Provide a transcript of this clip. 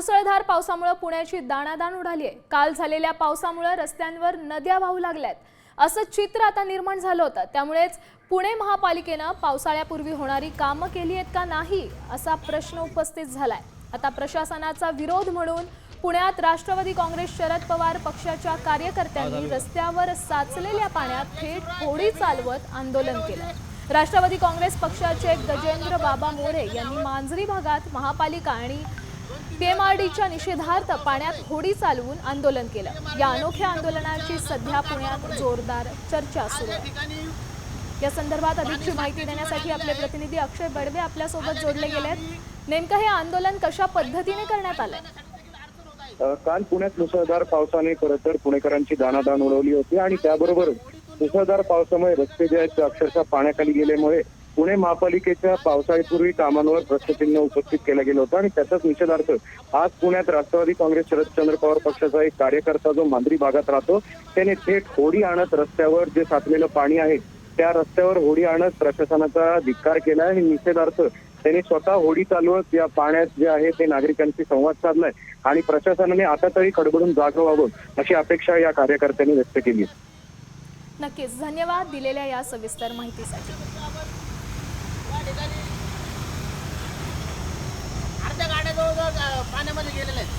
मुसळधार पावसामुळे पुण्याची दाणादाण उडाली आहे. काल झालेल्या पावसामुळे रस्त्यांवर नद्या वाहू लागल्यात. असं चित्र आता निर्माण झालं होतं. त्यामुळेच पुणे महापालिकेनं पावसाळ्यापूर्वी होणारी कामं केली आहेत का नाही असा प्रश्न उपस्थित झालाय. आता प्रशासनाचा विरोध म्हणून पुण्यात राष्ट्रवादी काँग्रेस शरद पवार पक्षाच्या कार्यकर्त्यांनी रस्त्यावर साचलेल्या पाण्यात थेट होडी चालवत आंदोलन केलं. राष्ट्रवादी काँग्रेस पक्षाचे गजेंद्र बाबा मोरे यांनी मांजरी भागात महापालिका आणि पीएमआरडीच्या निषेधार्थ पाण्यात होडी चालवून आंदोलन केलं. या अनोख्या आंदोलनाची सध्या पुण्यात जोरदार चर्चा सुरू आहे. या संदर्भात अधिकची माहिती देण्यासाठी आपले प्रतिनिधी अक्षय बडवे आपल्यासोबत जोडले गेले आहेत नेमकं हे आंदोलन कशा पद्धतीने करण्यात आलंय काल पुण्यात मुसळधार पावसाने खरं तर पुणेकरांची दाणादाण उडवली होती आणि त्याबरोबर मुसळधार पावसामुळे रस्ते जे आहेत ते अक्षरशः पाण्याखाली गेल्यामुळे पुणे महापालिकेच्या पावसाळीपूर्वी कामांवर प्रश्नचिन्ह उपस्थित केलं गेलं होतं आणि त्याचाच निषेधार्थ आज पुण्यात राष्ट्रवादी काँग्रेस शरदचंद्र पवार पक्षाचा एक कार्यकर्ता जो मांजरी भागात राहतो त्याने थेट होडी आणत रस्त्यावर जे साचलेलं पाणी आहे त्या रस्त्यावर होडी आणत प्रशासनाचा धिक्कार केला आणि निषेधार्थ त्यांनी स्वतः होडी चालवत या पाण्यात जे आहे ते नागरिकांशी संवाद साधलाय आणि प्रशासनाने आता तरी खडबडून जागं व्हावं अशी अपेक्षा या कार्यकर्त्यांनी व्यक्त केली नक्कीच. धन्यवाद दिलेल्या या सविस्तर माहितीसाठी. naman, ligay na lang.